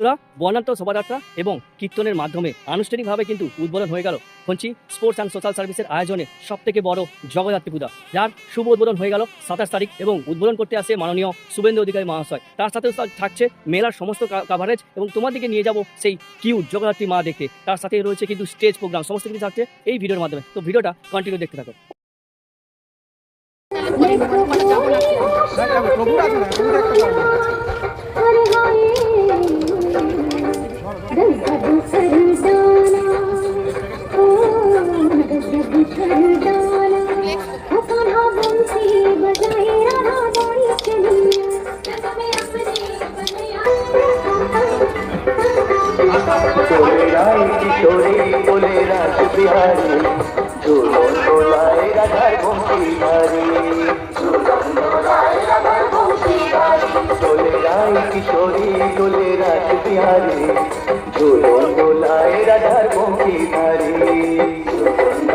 বন্ধুরা, বর্ণাঢ্য শোভাযাত্রা এবং কীর্তনের মাধ্যমে আনুষ্ঠানিকভাবে কিন্তু উদ্বোধন হয়ে গেল খঞ্চি স্পোর্টস অ্যান্ড সোশ্যাল সার্ভিসের আয়োজনে সব থেকে বড় জগদ্ধাত্রী পূজা। যার শুভ উদ্বোধন হয়ে গেল সাতাশ তারিখ এবং উদ্বোধন করতে আসে মাননীয় শুভেন্দু অধিকারী মহাশয়। তার সাথে থাকছে মেলার সমস্ত কাভারেজ এবং তোমাদেরকে নিয়ে যাব সেই কিউট জগদ্ধাত্রী মা দেখতে। তার সাথে রয়েছে কিন্তু স্টেজ প্রোগ্রাম সমস্ত কিছু থাকছে এই ভিডিওর মাধ্যমে। তো ভিডিওটা কন্টিনিউ দেখতে থাকো। দোলায় রাধার বংশীধারী চলে রাই কিশোরী বলে রাস বিহারী। ঝুলন দোলায় রাধার বংশীধারী ও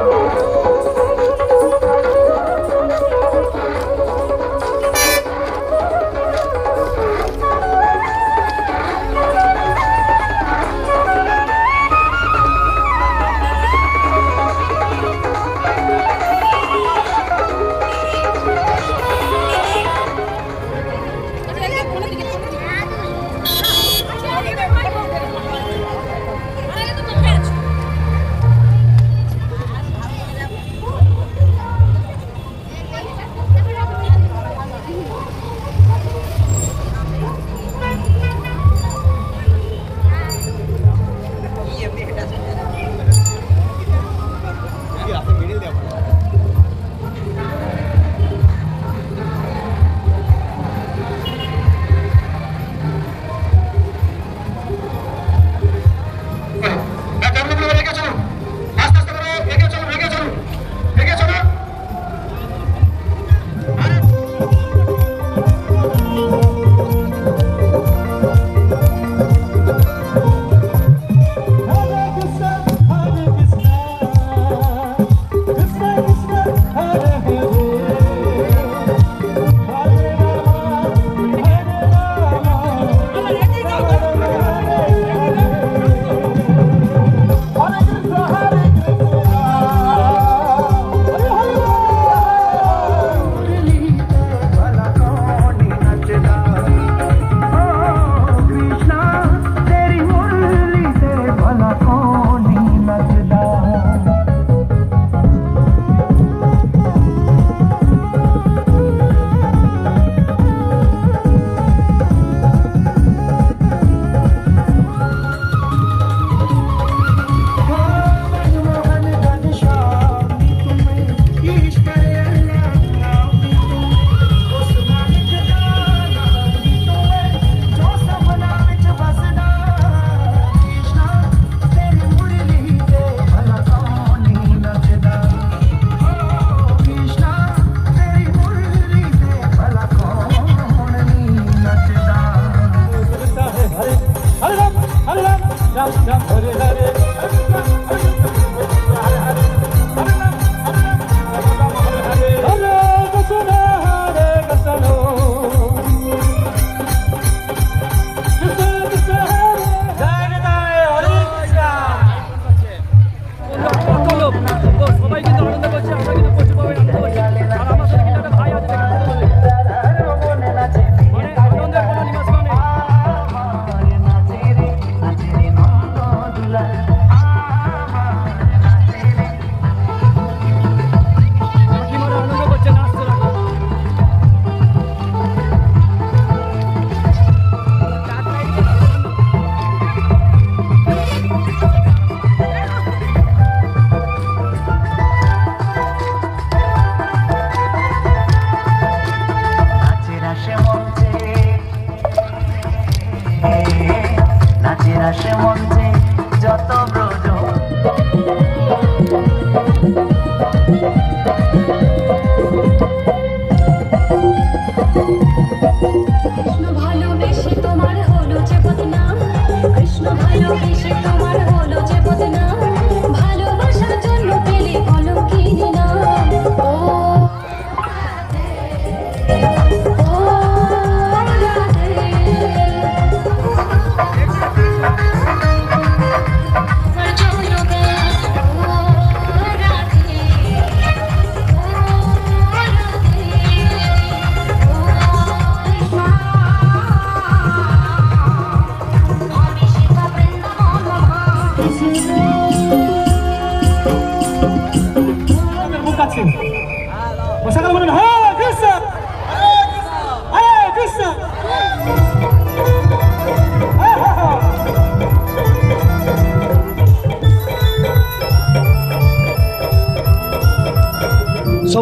Ram Ram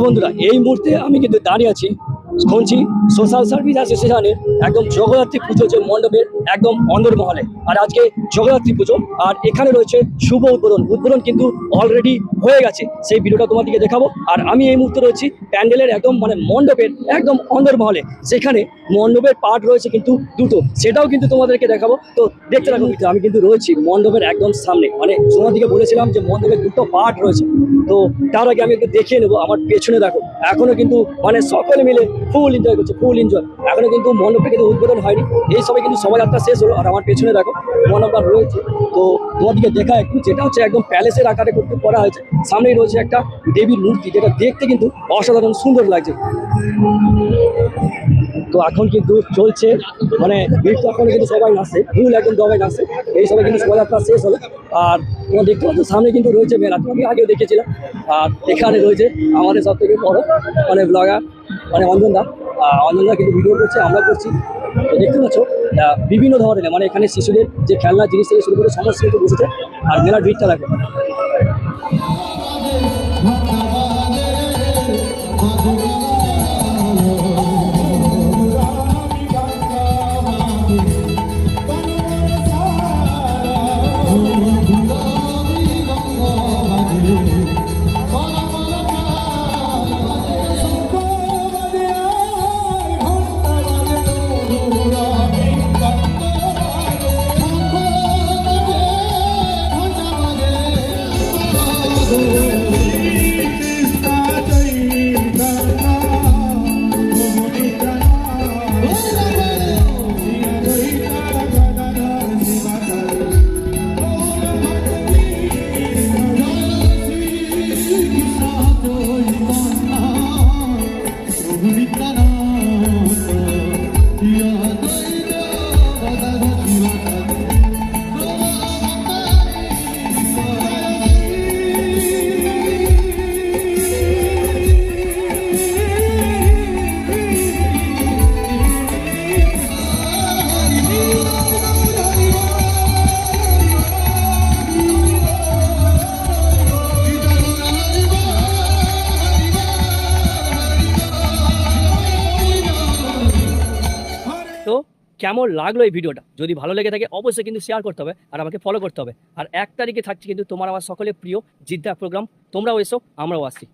বন্ধুরা, এই মুহূর্তে আমি কিন্তু দাঁড়িয়ে আছি শুনছি সোশ্যাল সার্ভিস অ্যাসোসিয়েশনের একদম জগদ্ধাত্রী পুজো যে মণ্ডপের একদম অন্দরমহলে আর আজকে জগদ্ধাত্রী পুজো, আর এখানে রয়েছে শুভ উদ্বোধন। উদ্বোধন কিন্তু অলরেডি হয়ে গেছে। সেই ভিডিওটা তোমাদেরকে দেখাবো। আর আমি এই মুহূর্তে রয়েছি প্যান্ডেলের একদম মানে মণ্ডপের একদম অন্দরমহলে সেখানে মণ্ডপের পার্ট রয়েছে কিন্তু দুটো। সেটাও কিন্তু তোমাদেরকে দেখাবো। তো দেখতে কিন্তু, আমি কিন্তু রয়েছি মণ্ডপের একদম সামনে। মানে তোমাদেরকে বলেছিলাম যে মণ্ডপের দুটো পার্ট রয়েছে। তো তার আগে আমি একটু দেখিয়ে নেব আমার পেছনে দেখো। এখনও কিন্তু মানে সকলে মিলে ফুল এনজয় করছে ফুল এনজয় এখনও কিন্তু মণ্ডপটা কিন্তু উদ্বোধন হয়নি। এই সবাই কিন্তু শোভাযাত্রা শেষ হলো, আর আমার পেছনে দেখো মণ্ডপটা রয়েছে। তো তোমাদেরকে দেখা একটু, যেটা হচ্ছে একদম প্যালেসের আকারে করতে করা হয়েছে। সামনেই রয়েছে একটা দেবীর মূর্তি, যেটা দেখতে কিন্তু অসাধারণ সুন্দর লাগছে। তো এখন কিন্তু চলছে মানে ভিড় কিন্তু সবাই নাচছে ফুল একদম সবাই নাচছে। এই সবাই কিন্তু শোভাযাত্রা শেষ হলো। আর তোমার দেখতে পাচ্ছ, সামনে কিন্তু রয়েছে মেলা তুমি আগেও দেখেছিলাম। আর এখানে রয়েছে আমাদের সব থেকে বড় মানে ব্লগার মানে অঞ্জনদা। অঞ্জনদা কিন্তু ভিডিও করছে, আমরা করছি। দেখতে পাচ্ছ বিভিন্ন ধরনের মানে এখানে শিশুদের যে খেলনা জিনিস থেকে শুরু করে সমস্ত কিছু বসেছে, আর মেলার ভিড়টা লাগে কেমন লাগল এই ভিডিওটা? যদি ভালো লেগে থাকে, অবশ্যই কিন্তু শেয়ার করতে হবে আর আমাকে ফলো করতে হবে। আর এক তারিখে থাকছে কিন্তু তোমার আমার সকলের প্রিয় জিদ্দা প্রোগ্রাম তোমরাও এসো, আমরাও আসছি।